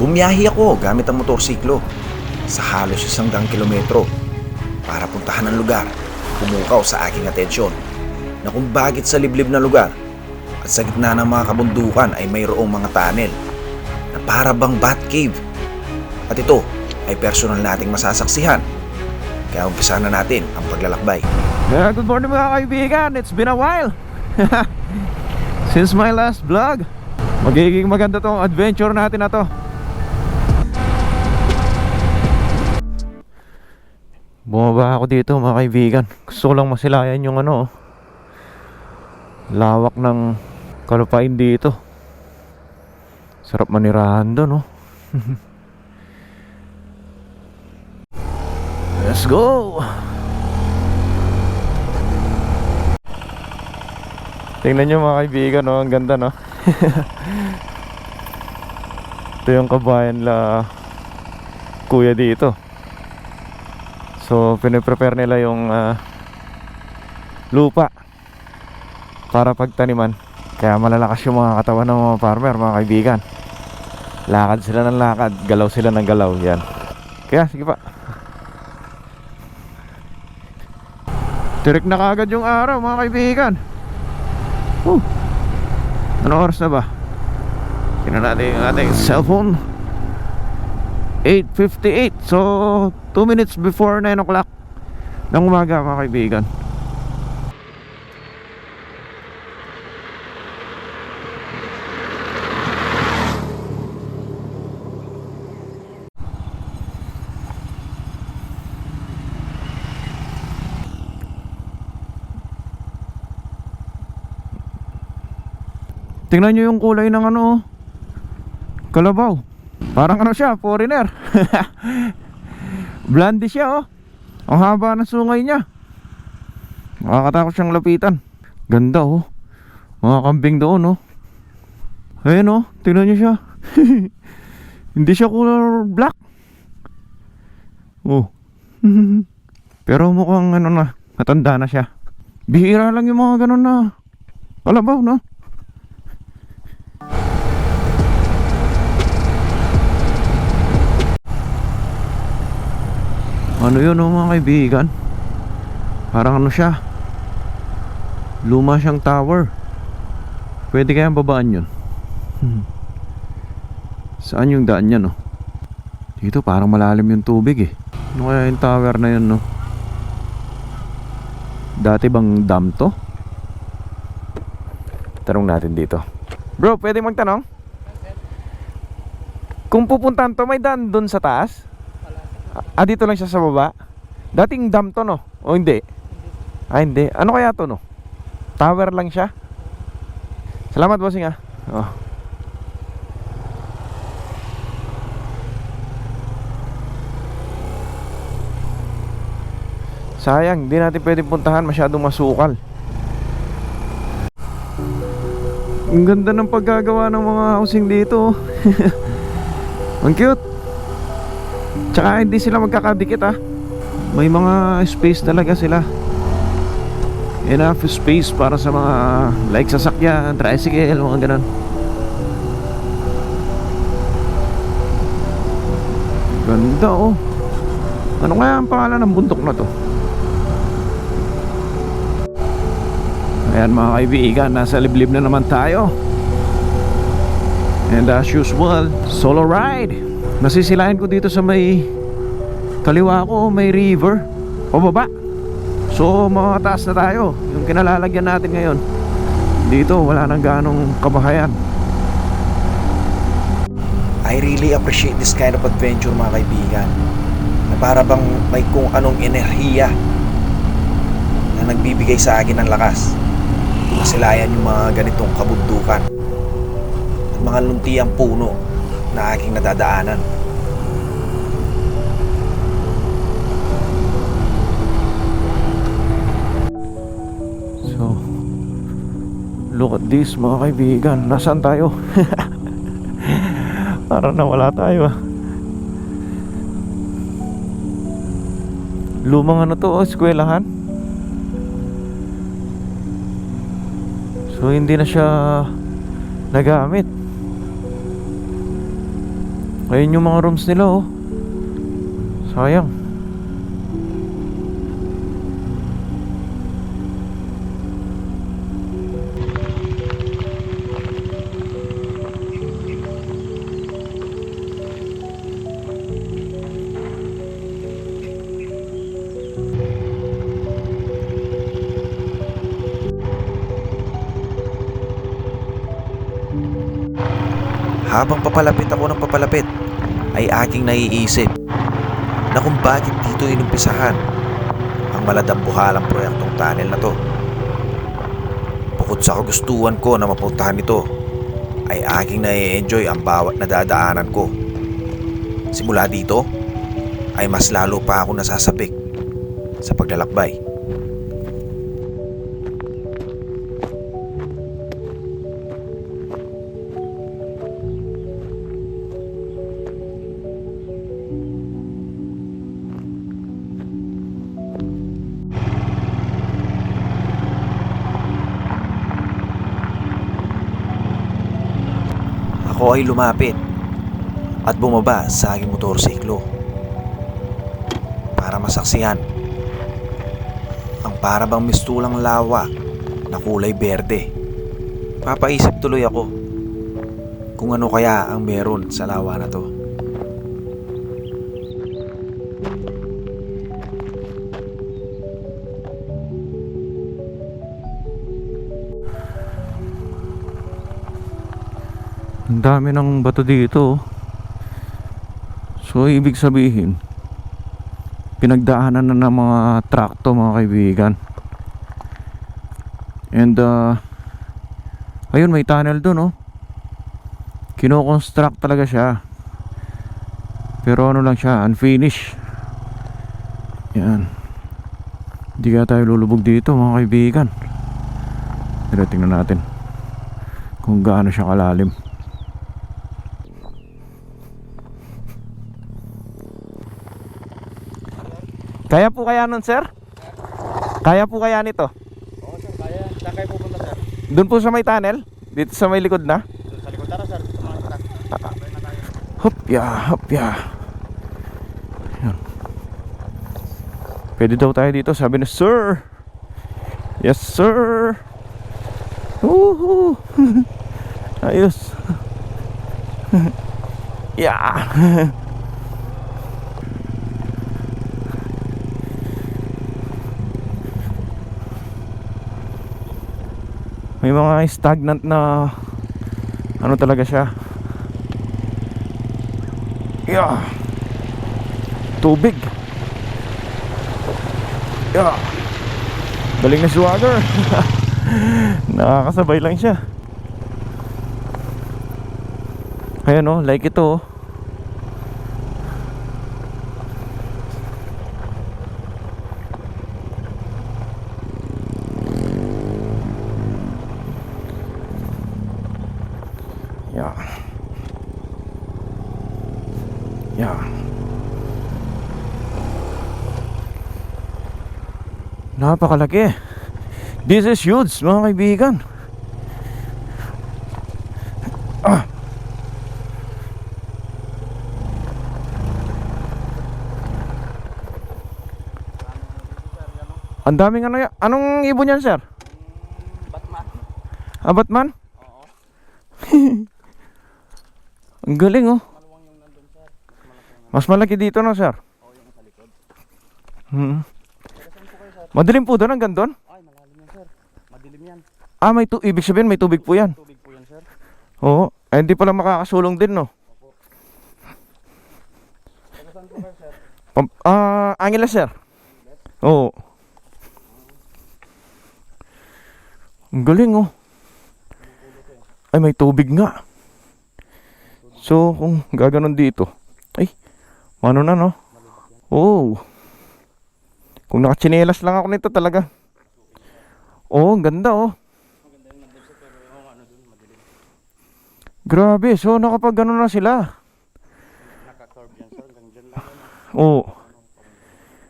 Bumiyahi ako gamit ang motorsiklo sa halos isang daang kilometro para puntahan ang lugar pumukaw sa aking atensyon na kung bakit sa liblib na lugar at sa gitna ng mga kabundukan ay mayroong mga tunnel na para bang bat cave. At ito ay personal nating masasaksihan. Kaya umpisa na natin ang paglalakbay. Good morning mga kaibigan. It's been a while. Since my last vlog. Magiging maganda tong adventure natin na to. Bumaba ako dito mga kaibigan. Gusto ko lang masilayan yung ano. oh. Lawak ng kalupain dito. Sarap manirahan doon, oh. Let's go! Tingnan nyo mga kaibigan, no? ang ganda no. Ito yung kabayan la kuya dito. So, piniprepare nila yung ah, lupa para pagtaniman. Kaya malalakas yung mga katawan ng mga farmer, mga kaibigan. Lakad sila ng lakad, galaw sila ng galaw. Yan. Kaya, sige pa. Tirik na kagad yung araw, mga kaibigan. Woo. Ano oras na ba? Tingnan natin yung ating cellphone 8.58 So 2 minutes before 9 o'clock ng umaga mga kaibigan. Tingnan nyo yung kulay ng ano oh. Kalabaw Parang ano siya, foreigner. Blondie siya oh. Ang haba ng sungay niya. Makakatakot siyang lapitan. Ganda oh. Mga kambing doon oh. Ayan oh, tingnan nyo siya. Hindi siya color black. Oh. Pero mukhang ano na Matanda na siya. Bihira lang yung mga ganun na Kalabaw no Ano yun oh, mga kaibigan? Parang ano siya? Luma siyang tower. Pwede kayang babaan yun? Hmm. Saan yung daan niya no? Dito parang malalim yung tubig eh. Ano kaya yung tower na yun no? Dati bang dam to? Tanong natin dito. Bro, pwede magtanong? Kung pupuntahan to, may daan dun sa taas? Ah, dito lang siya sa baba? Dating dam to, no? O hindi? Ah, hindi. Ano kaya to, no? Tower lang siya? Salamat, bossing, ah. Oh. Sayang, hindi natin pwedeng puntahan masyadong masukal. Ang ganda ng paggagawa ng mga housing dito. oh. Ang cute. Tsaka hindi sila magkakadikit ah. May mga space talaga sila. Enough space para sa mga Like sasakyan, tricycle, mga ganun. Ganda oh. Ano kaya ang pangalan ng bundok na to? Ayan mga kaibigan Nasa liblib na naman tayo. And as usual Solo ride Nasisilayan ko dito sa may Kaliwa ko may river. O baba. So mga na tayo. Yung kinalalagyan natin ngayon. Dito wala nang ganong kabahayan. I really appreciate this kind of adventure mga kaibigan. Na para bang may kung anong enerhiya na nagbibigay sa akin ng lakas. Masilayan yung mga ganitong kabundukan. At mga luntiang puno na aking nadadaanan. So Look at this mga kaibigan Nasaan tayo? Parang nawala tayo ah Lumang ano to oh, eskwelahan So hindi na siya nagamit Ayun yung mga rooms nila oh. Sayang. Habang papalapit ako ng papalapit, ay aking naiisip na kung bakit dito inumpisahan ang maladambuhalang proyektong tunnel na to. Bukod sa kagustuhan ko na mapuntahan ito, ay aking nai-enjoy ang bawat nadadaanan ko. Simula dito, ay mas lalo pa ako nasasabik sa paglalakbay. Ako ay lumapit at bumaba sa aking motorsiklo para masaksihan ang parabang mistulang lawa na kulay berde. Papaisip tuloy ako kung ano kaya ang meron sa lawa na to. Ang dami ng bato dito. oh. So ibig sabihin pinagdaanan na ng mga truck to mga kaibigan. And uh, ayun may tunnel doon oh. Kino-construct talaga siya. Pero ano lang siya, unfinished. Yan. Hindi kaya tayo lulubog dito mga kaibigan. Pero tingnan natin kung gaano siya kalalim. Kaya po kaya nun, sir? Kaya po kaya nito? Oo sir, kaya. Saan kayo pupunta sir? Doon po sa may tunnel? Dito sa may likod na? Doon sa likod. Tara sir, na tayo. Hopya, hopya. Yan. Pwede daw tayo dito, sabi ni Sir. Yes, sir. Woohoo. Ayos. yeah. May mga stagnant na ano talaga siya Yeah. Tubig. Yeah. Galing na swagger. Nakakasabay lang siya. Ayan oh, like ito oh. Napakalaki. This is huge, mga kaibigan. Ah. Ang daming ano Anong ibon yan, sir? Batman. Ah, Batman? Oo. Ang galing, oh. Mas malaki dito, no, sir? Oo, yung sa likod. Hmm. Taga saan po kayo sir? Madilim po doon, hanggang doon? Ay, malalim yan sir. Madilim yan. Ah, may tu ibig sabihin may tubig po yan. Tubig po yan sir. Oo. Eh, hindi pala makakasulong din, no? Taga saan po kayo sir? Pam- Ah, Angeles, sir. Oo. Ang galing, oh. Ay, may tubig nga. So, kung gaganon dito. Ay, ano na, no? Oo. Kung nakachinelas lang ako nito talaga. Ang ganda, oh. Grabe, so nakapag ano na sila. Oo.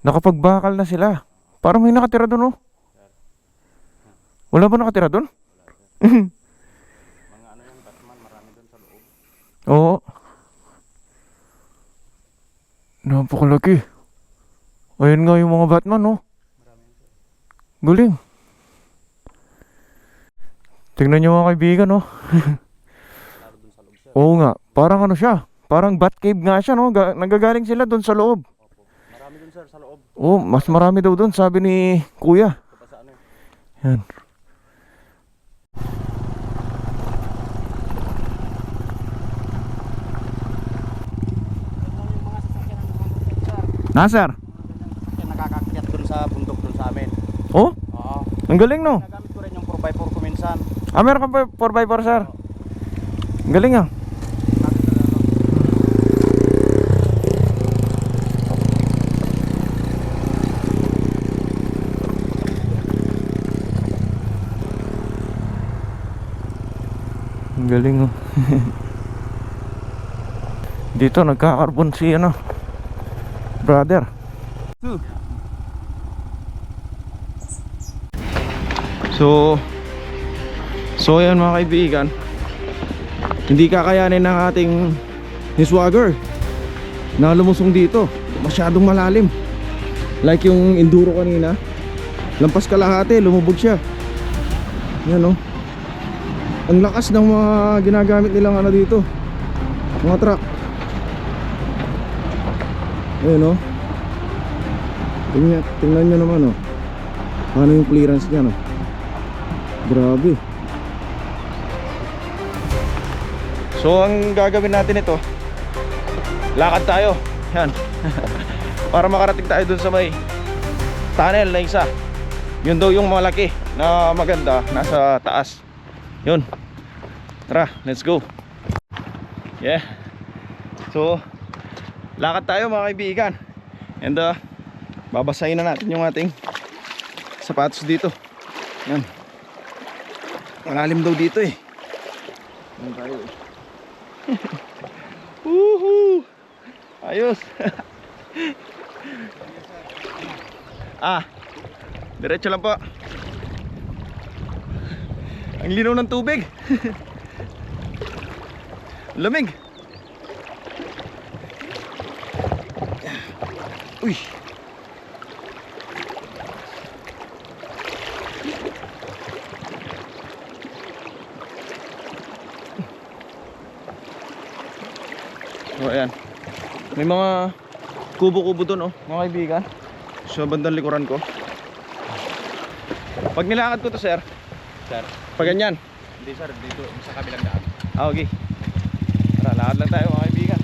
Nakapagbakal na sila. Parang may nakatira doon, oh. Wala ba nakatira doon? Mga ano yung Batman, marami dun sa loob. Oo. Napakalaki. Ayan nga yung mga Batman, no? Galing. Tingnan nyo mga kaibigan, no? Sir. Oo nga, parang ano siya. Parang Batcave nga siya, no? Ga- nagagaling sila doon sa loob. Marami dun sir sa loob. Oo, mas marami daw doon, sabi ni Kuya. Yan. Na, sir? Sa bundok dun sa amin. Oh, Oo. ang galing, no? Nagamit ko rin yung 4x4 ko minsan. Ah, meron ka pa 4x4, sir? Ang galing, ah. Ang galing, oh. Dito, nagkakarbon si, ano, brother. So, so yan mga kaibigan. Hindi kakayanin ng ating swagger na lumusong dito. Masyadong malalim. Like yung enduro kanina. Lampas kalahati, lumubog siya. Yan oh. Ang lakas ng mga ginagamit nilang ano dito. Mga truck. Ayun oh. Tingnan, tingnan nyo naman oh. Ano yung clearance niya no? Grabe. So ang gagawin natin ito Lakad tayo. Yan. Para makarating tayo dun sa may Tunnel na isa. Yun daw yung malaki Na maganda Nasa taas. Yun. Tara let's go. Yeah. So Lakad tayo mga kaibigan. And uh, Babasahin na natin yung ating Sapatos dito. Yan Malalim daw dito eh. Ano tayo eh. Woohoo! Ayos. ah. Diretso lang po. Ang linaw ng tubig. Lamig. Uy. So ayan. May mga kubo-kubo doon oh, mga kaibigan. Sa bandang likuran ko. Pag nilakad ko to sir, Sir. pag ganyan. Hindi sir, dito sa kabilang daan. Ah, okay. Tara, lakad lang tayo mga kaibigan.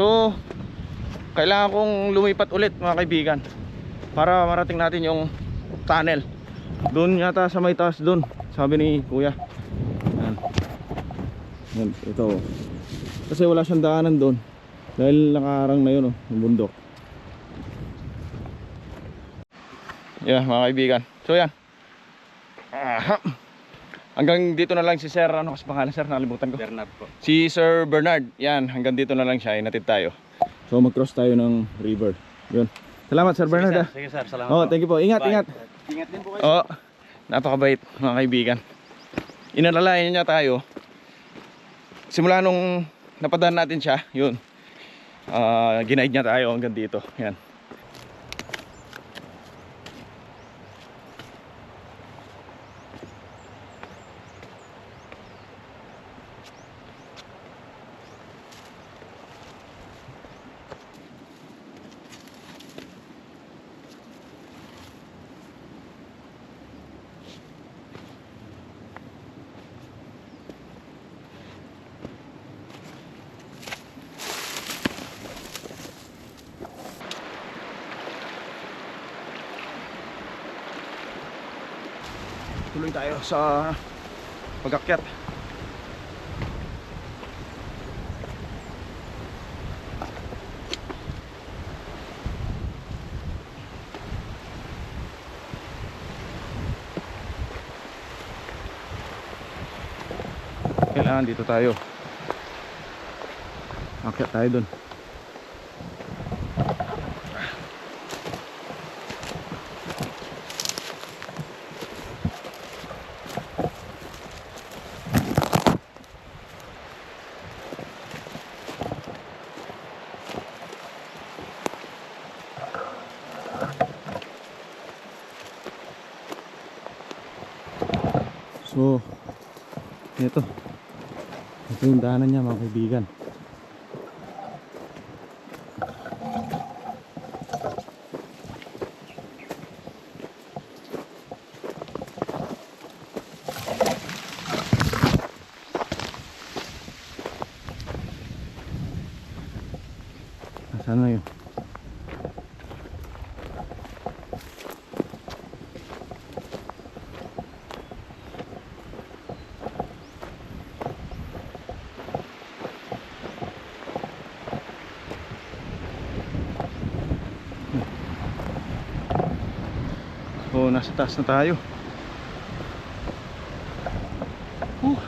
So, kailangan kong lumipat ulit mga kaibigan para marating natin yung tunnel. Doon yata sa may taas doon, sabi ni Kuya. Yan. Yan, ito. Kasi wala siyang daanan doon. Dahil nakaharang na yun oh, yung bundok. Yeah, mga kaibigan. So yan. Aha. Hanggang dito na lang si Sir, ano kasi pangalan Sir, nakalimutan ko. Bernard po. Si Sir Bernard, yan, hanggang dito na lang siya, inatid tayo. So mag-cross tayo ng river. Yun. Salamat Sir Bernard ah. Sige sir, salamat Oh, thank you po. Ingat, Bye. ingat. Ingat din po kayo. Oo. Napakabait mga kaibigan. Inalalayan niya tayo. Simula nung napadaan natin siya, yun. Ah, ginaid niya tayo hanggang dito. Yan. Tuloy tayo sa pagakyat. Kailangan dito tayo. Akyat tayo dun. So, ito. Ito yung daanan niya mga kaibigan. Nasaan na yun? So, nasa taas na tayo. Whew.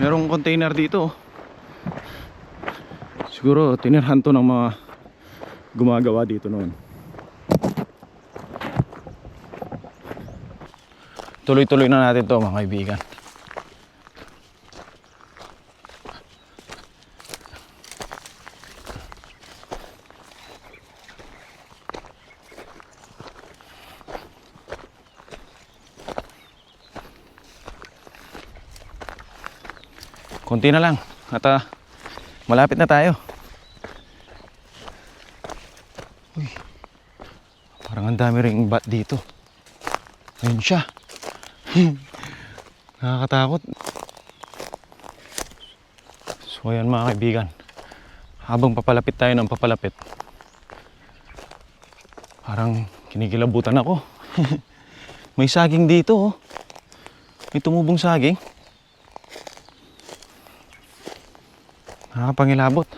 Merong container dito. oh. Siguro tinirhan to ng mga gumagawa dito noon. Tuloy-tuloy na natin to mga kaibigan. Konti na lang at ah, malapit na tayo. Uy, parang ang dami ring bat dito. Ayun siya. Nakakatakot. So ayan mga kaibigan. Habang papalapit tayo ng papalapit. Parang kinikilabutan ako. May saging dito oh. May tumubong saging. Nakapangilabot.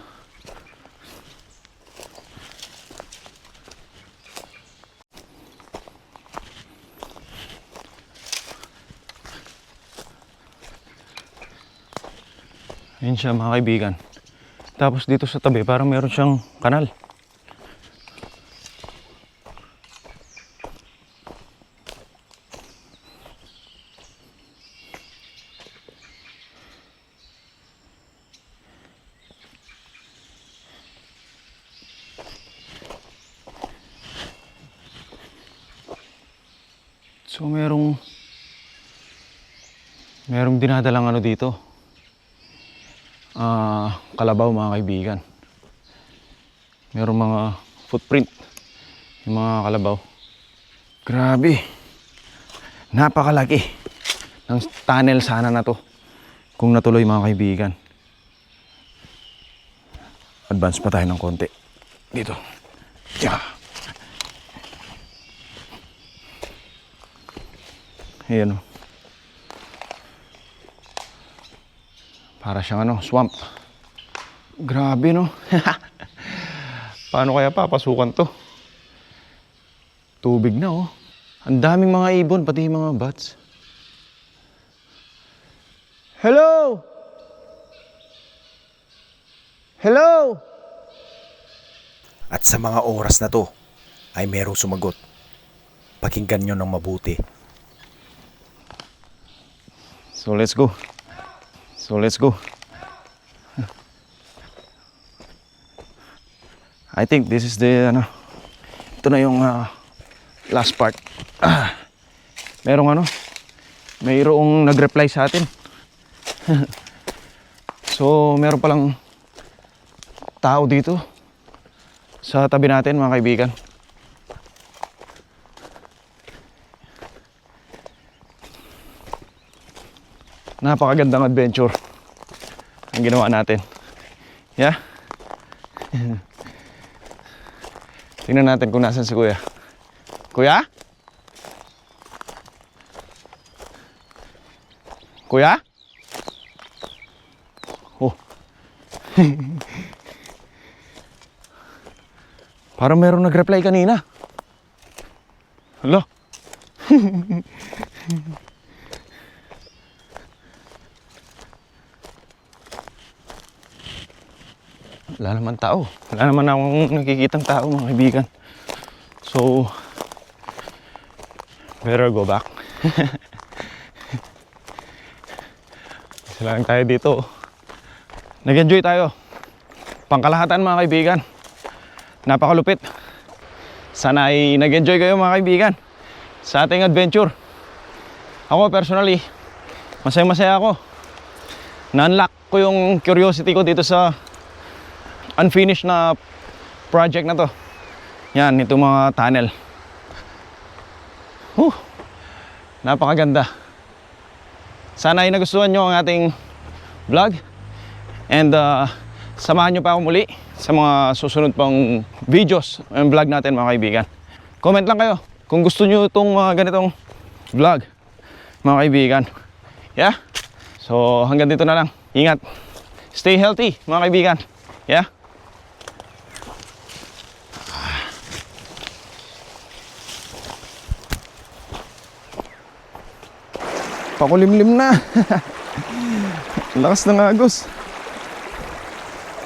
Ayun siya mga kaibigan. Tapos dito sa tabi parang meron siyang kanal. So merong merong dinadalang ano dito. Ah, kalabaw mga kaibigan. Merong mga footprint yung mga kalabaw. Grabe. Napakalaki ng tunnel sana na to kung natuloy mga kaibigan. Advance pa tayo ng konti. Dito. Yeah. Ayan o. Para siyang ano, swamp. Grabe no. Paano kaya papasukan to? Tubig na oh. Ang daming mga ibon, pati mga bats. Hello! Hello! At sa mga oras na to ay merong sumagot. Pakinggan nyo ng mabuti. So let's go. So let's go. I think this is the ano. Ito na yung ah, last part. Merong ano. Mayroong nag-reply sa atin. so meron palang tao dito sa tabi natin mga kaibigan. Napakagandang adventure ang ginawa natin. Yeah? Tingnan natin kung nasan si Kuya. Kuya? Kuya? Oh. Parang merong nag-reply kanina. Hala. Wala naman tao. Wala naman akong nakikitang tao mga kaibigan. So, better go back. Isa lang tayo dito. Nag-enjoy tayo. Pangkalahatan mga kaibigan. Napakalupit. Sana ay nag-enjoy kayo mga kaibigan sa ating adventure. Ako personally, masaya-masaya ako. Na-unlock ko yung curiosity ko dito sa unfinished na project na to. Yan, ito mga tunnel. Huh, napakaganda. Sana ay nagustuhan nyo ang ating vlog. And uh, samahan nyo pa ako muli sa mga susunod pang videos and vlog natin mga kaibigan. Comment lang kayo kung gusto nyo itong mga ganitong vlog mga kaibigan. Yeah? So hanggang dito na lang. Ingat. Stay healthy mga kaibigan. Yeah? Pakulimlim na. Lakas ng agos.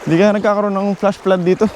Hindi kaya nagkakaroon ng flash flood dito.